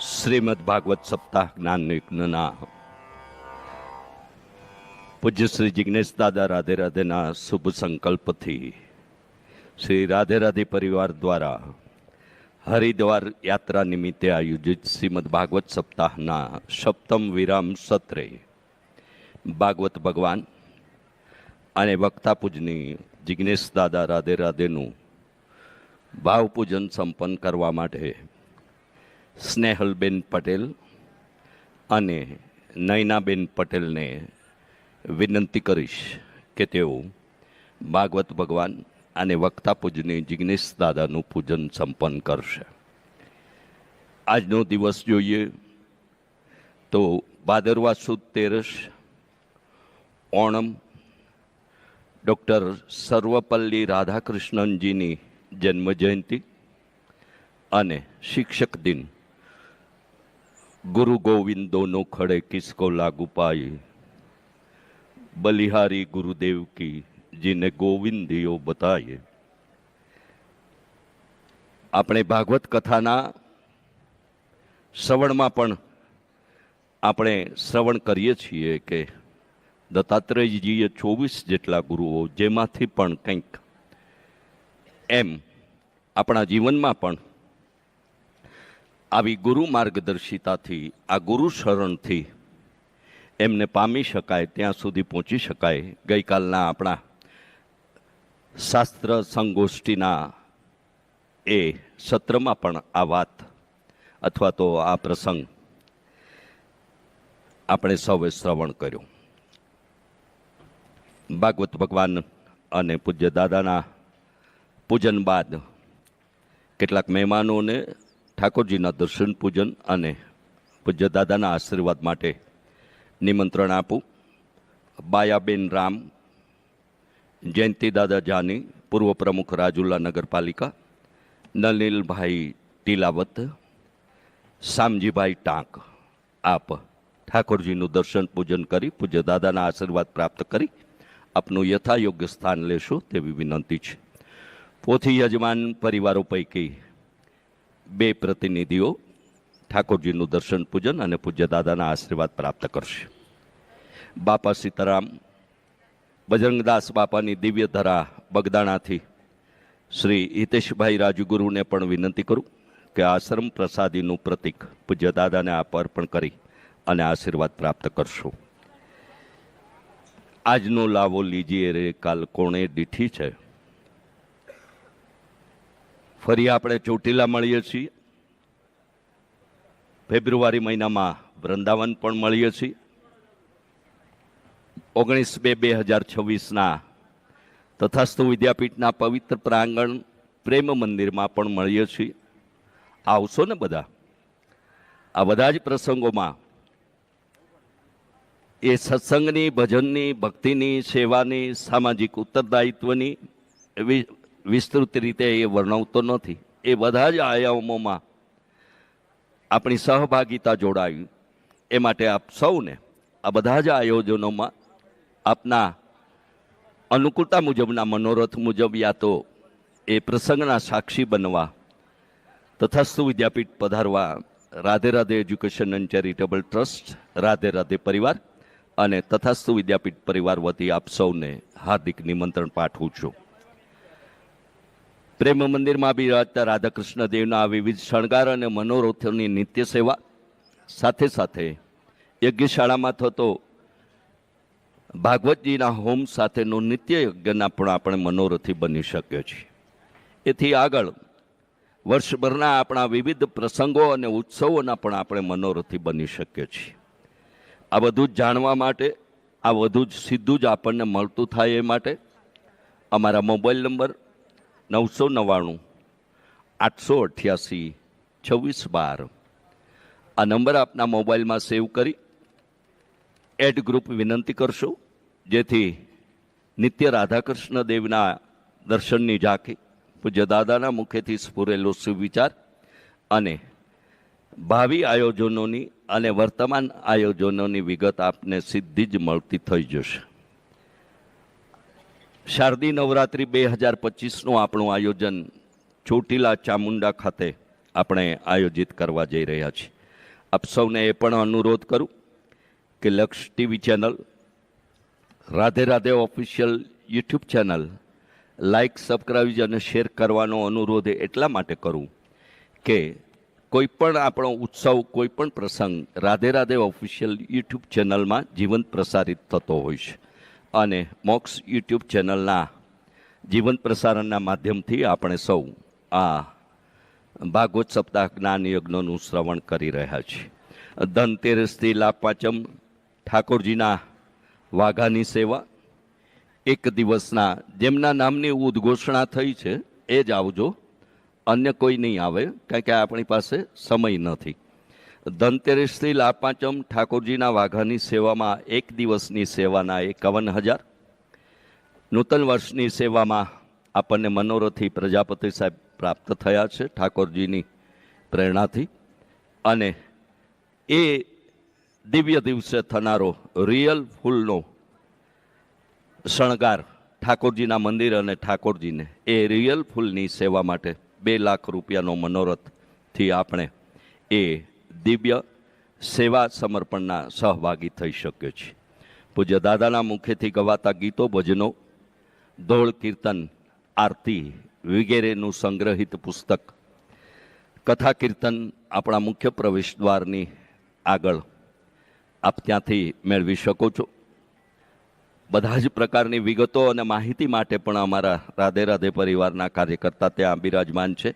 શ્રીમદ ભાગવત સપ્તાહ જ્ઞાન યુગ્નના પૂજ્ય શ્રી જિજ્ઞેશ દાદા રાધે રાધેના શુભ સંકલ્પથી શ્રી રાધે રાધે પરિવાર દ્વારા હરિદ્વાર યાત્રા નિમિત્તે આયોજિત શ્રીમદ ભાગવત સપ્તાહના સપ્તમ વિરામ સત્રે ભાગવત ભગવાન અને વક્તા પૂજની જિજ્ઞેશ દાદા રાધે રાધેનું ભાવપૂજન સંપન્ન કરવા માટે સ્નેહલબેન પટેલ અને નયનાબેન પટેલને વિનંતી કરીશ કે તેઓ ભાગવત ભગવાન અને વક્તા પૂજની જિજ્ઞેશ દાદાનું પૂજન સંપન્ન કરશે. આજનો દિવસ જોઈએ તો ભાદરવા સુદ તેરસ, ઓણમ, ડૉક્ટર સર્વપલ્લી રાધાકૃષ્ણનજીની જન્મ જયંતિ અને શિક્ષક દિન ગુરુ ગોવિંદોનો ખડે કિસકો લાગુ પાય. બલિહારી ગુરુદેવ કી, જીને ગોવિંદીઓ બતાએ આપણે ભાગવત કથાના શ્રવણમાં પણ આપણે શ્રવણ કરીએ છીએ કે દત્તાત્રેયજીએ ચોવીસ જેટલા ગુરુઓ જેમાંથી પણ કંઈક એમ આપણા જીવનમાં પણ આવી ગુરુ માર્ગદર્શિતાથી, આ ગુરુ શરણથી એમને પામી શકાય, ત્યાં સુધી પહોંચી શકાય. ગઈકાલના આપણા શાસ્ત્ર સંગોષ્ઠીના એ સત્રમાં પણ આ વાત અથવા તો આ પ્રસંગ આપણે સૌએ શ્રવણ કર્યું. ભાગવત ભગવાન અને પૂજ્ય દાદાના પૂજન બાદ કેટલાક મહેમાનોને ઠાકોરજીના દર્શન, પૂજન અને પૂજ્ય દાદાના આશીર્વાદ માટે નિમંત્રણ આપું. બાયાબેન રામ, જયંતિ દાદા જાની, પૂર્વ પ્રમુખ રાજુલા નગરપાલિકા નલિલભાઈ ટીલાવત, શામજીભાઈ ટાંક. આપ ઠાકોરજીનું દર્શન, પૂજન કરી, પૂજ્ય દાદાના આશીર્વાદ પ્રાપ્ત કરી, આપનું યથાયોગ્ય સ્થાન લેશો તેવી વિનંતી છે. પોથી યજમાન પરિવારો પૈકી બે પ્રતિનિધિઓ ઠાકોરજીનું દર્શન પૂજન અને પૂજ્ય દાદાના આશીર્વાદ પ્રાપ્ત કરશે. બાપા સીતારામ, બજરંગદાસ બાપાની દિવ્ય ધરા બગદાણાથી શ્રી હિતેશભાઈ રાજુગુરુને પણ વિનંતી કરું કે આશ્રમ પ્રસાદીનું પ્રતીક પૂજ્ય દાદાને આપ અર્પણ કરી અને આશીર્વાદ પ્રાપ્ત કરશું. આજનો લાવો લીજીએ રે, કાલ કોણે દીઠી છે? ફરી આપણે ચોટીલા મળીએ છીએ. ફેબ્રુઆરી મહિનામાં વૃંદાવન પણ મળીએ છીએ. ઓગણીસ બે બે હજાર છવ્વીસના તથાસ્તુ વિદ્યાપીઠના પવિત્ર પ્રાંગણ પ્રેમ મંદિરમાં પણ મળીએ છીએ. આવશો ને બધા? આ બધા જ પ્રસંગોમાં એ સત્સંગની, ભજનની, ભક્તિની, સેવાની, સામાજિક ઉત્તરદાયિત્વની એવી વિસ્તૃત રીતે એ વર્ણવતો નથી. એ બધા જ આયામોમાં આપણી સહભાગિતા જોડાવી એ માટે આપ સૌને આ બધા જ આયોજનોમાં આપના અનુકૂળતા મુજબના મનોરથ મુજબ યા તો એ પ્રસંગના સાક્ષી બનવા Tathastu Vidyapeeth પધારવા Radhe Radhe education and charitable trust, Radhe Radhe પરિવાર અને તથાસ્તુ વિદ્યાપીઠ પરિવાર વતી આપ સૌને હાર્દિક નિમંત્રણ પાઠવું છું. પ્રેમ મંદિરમાં બિરાજતા રાધાકૃષ્ણ દેવના વિવિધ શણગાર અને મનોરથોની નિત્ય સેવા. સાથે સાથે યજ્ઞશાળામાં થતો ભાગવતજીના હોમ સાથેનો નિત્ય યજ્ઞના પણ આપણે મનોરથી બની શક્યો છીએ. એથી આગળ વર્ષભરના આપણા વિવિધ પ્રસંગો અને ઉત્સવોના પણ આપણે મનોરથી બની શકીએ છીએ. આ બધું જ જાણવા માટે, આ બધું જ સીધું જ આપણને મળતું થાય એ માટે અમારા મોબાઈલ નંબર નવસો નવ્વાણું, આઠસો અઠ્યાસી, છવ્વીસ બાર. આ નંબર આપના મોબાઈલમાં સેવ કરી એડ ગ્રુપ વિનંતી કરશો, જેથી નિત્ય રાધાકૃષ્ણ દેવના દર્શનની ઝાંખી પૂજ્ય દાદાના મુખેથી સ્ફુરેલો સુવિચાર અને ભાવિ આયોજનોની અને વર્તમાન આયોજનોની વિગત આપને સીધી જ મળતી થઈ જશે. શારદી નવરાત્રિ બે હજાર પચીસનું આપણું આયોજન ચોટીલા ચામુંડા ખાતે આપણે આયોજિત કરવા જઈ રહ્યા છીએ. આપ સૌને એ પણ અનુરોધ કરું કે Laksh TV channel, Radhe Radhe official YouTube channel like subscribe અને શેર કરવાનો અનુરોધ એટલા માટે કરું કે કોઈ પણ આપણો ઉત્સવ, કોઈ પણ પ્રસંગ રાધે રાધે ઓફિશિયલ યુટ્યુબ ચેનલમાં જીવંત પ્રસારિત થતો હોય છે. અને મોક્સ યુટ્યુબ ચેનલના જીવંત પ્રસારણના માધ્યમથી આપણે સૌ આ ભાગવત સપ્તાહ જ્ઞાન યજ્ઞનું શ્રવણ કરી રહ્યા છીએ. ધનતેરસથી લાભ ઠાકોરજીના વાઘાની સેવા. એક દિવસના જેમના નામની ઉદ્ઘોષણા થઈ છે, એ જ આવજો. અન્ય કોઈ નહીં આવે, કારણ કે આપણી પાસે સમય નથી. ધનતેરસથી લાપાંચમ ઠાકોરજીના વાઘાની સેવામાં એક દિવસની સેવાના એકાવન હજાર. નૂતન વર્ષની સેવામાં આપણને મનોરથી પ્રજાપતિ સાહેબ પ્રાપ્ત થયા છે ઠાકોરજીની પ્રેરણાથી. અને એ દિવ્ય દિવસે થનારો રિયલ ફૂલનો શણગાર ઠાકોરજીના મંદિર અને ઠાકોરજીને, એ રિયલ ફૂલની સેવા માટે બે લાખ રૂપિયાનો મનોરથથી આપણે એ દિવ્ય સેવા સમર્પણના સહભાગી થઈ શક્યો છે. પૂજ્ય દાદાના મુખેથી ગવાતા ગીતો, ભજનો, ધોળ કીર્તન, આરતી વગેરેનું સંગ્રહિત પુસ્તક, કથા કીર્તન આપણા મુખ્ય પ્રવેશ દ્વારની આગળ આપ ત્યાંથી મેળવી શકો છો. બધા જ પ્રકારની વિગતો અને માહિતી માટે પણ અમારા રાધે રાધે પરિવારના કાર્યકર્તા ત્યાં બિરાજમાન છે.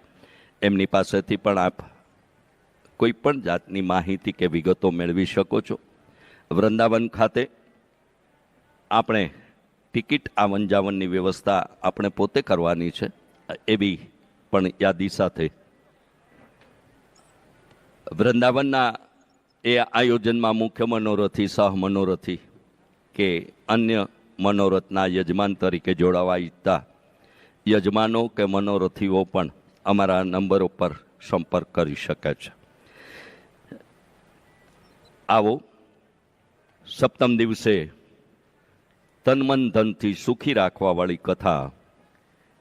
એમની પાસેથી પણ આપ કોઈ પણ જાતની માહિતી કે વિગતો મેળવી શકો છો. વૃંદાવન ખાતે આપણે ટિકિટ આવન જાવનની વ્યવસ્થા આપણે પોતે કરવાની છે. એવી પણ યાદી સાથે. વૃંદાવનના એ આયોજનમાં મુખ્ય મનોરથી, સહ મનોરથી કે અન્ય મનોરથના યજમાન તરીકે જોડાવા ઈચ્છતા યજમાનો કે મનોરથીઓ પણ અમારા નંબરો પર સંપર્ક કરી શકે છે. આવો. સપ્તમ દિવસે તનમન ધનથી સુખી રાખવાવાળી કથા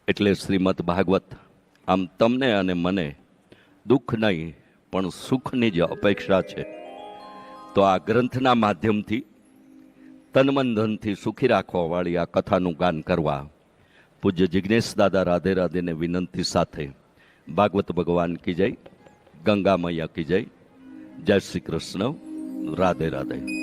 એટલે શ્રીમદ ભાગવત. આમ તમને અને મને દુઃખ નહીં, પણ સુખની જ અપેક્ષા છે. તો આ ગ્રંથના માધ્યમથી તનમન ધનથી સુખી રાખવાવાળી આ કથાનું ગાન કરવા પૂજ્ય જિજ્ઞેશ દાદા રાધે રાધેને વિનંતી સાથે ભાગવત ભગવાન કી જય ગંગા મૈયા કી જય જય શ્રી કૃષ્ણ. રાધે રાધે